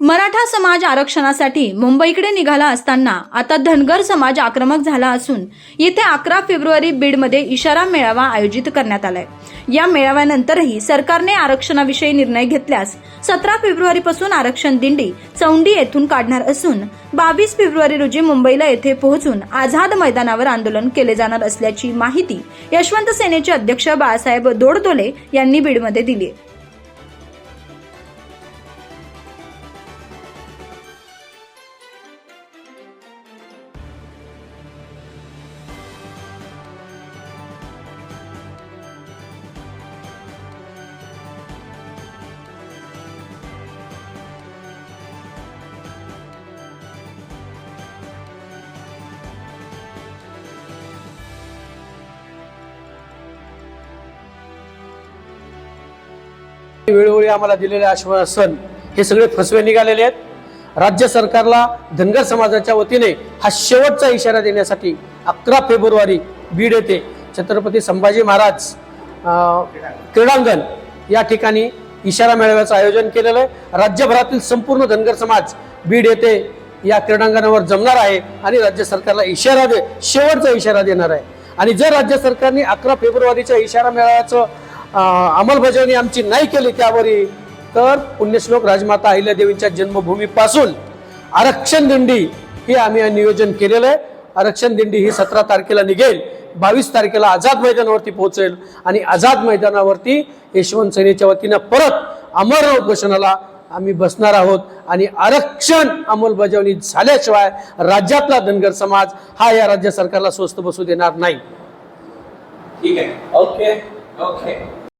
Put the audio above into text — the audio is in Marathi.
मराठा समाज आरक्षणासाठी मुंबईकडे निघाला असताना आता धनगर समाज आक्रमक झाला असून येथे अकरा फेब्रुवारी बीडमध्ये इशारा मेळावा आयोजित करण्यात आलाय. या मेळाव्यानंतरही सरकारने आरक्षणाविषयी निर्णय घेतल्यास सतरा फेब्रुवारीपासून आरक्षण दिंडी चौंडी येथून काढणार असून बावीस फेब्रुवारी रोजी मुंबईला येथे पोहोचून आझाद मैदानावर आंदोलन केले जाणार असल्याची माहिती यशवंत सेनेचे अध्यक्ष बाळासाहेब दोडतोले यांनी बीडमध्ये दिली आहे. वेळोवेळी आम्हाला दिलेले आश्वासन हे सगळे फसवे निघालेले आहेत. राज्य सरकारला धनगर समाजाच्या वतीने हा शेवटचा इशारा देण्यासाठी अकरा फेब्रुवारी बीड येथे छत्रपती संभाजी महाराज क्रीडांगण या ठिकाणी इशारा मेळाव्याचं आयोजन केलेलं आहे. राज्यभरातील संपूर्ण धनगर समाज बीड येथे या क्रीडांगणावर जमणार आहे आणि राज्य सरकारला इशारा दे शेवटचा इशारा देणार आहे. आणि जर राज्य सरकारने अकरा फेब्रुवारीच्या इशारा मेळाव्याचं अंमलबजावणी आमची नाही केली त्यावरी तर पुण्यश्लोक राजमाता अहिल्यादेवींच्या जन्मभूमीपासून आरक्षण दिंडी हे आम्ही नियोजन केलेलं आहे. आरक्षण दिंडी ही सतरा तारखेला निघेल बावीस तारखेला आझाद मैदानावरती पोहोचेल आणि आझाद मैदानावरती यशवंत सेनेच्या वतीनं परत अमर उपोषणाला आम्ही बसणार आहोत आणि आरक्षण अंमलबजावणी झाल्याशिवाय राज्यातला धनगर समाज हा या राज्य सरकारला स्वस्त बसू देणार नाही. ठीक आहे. ओके. ओके.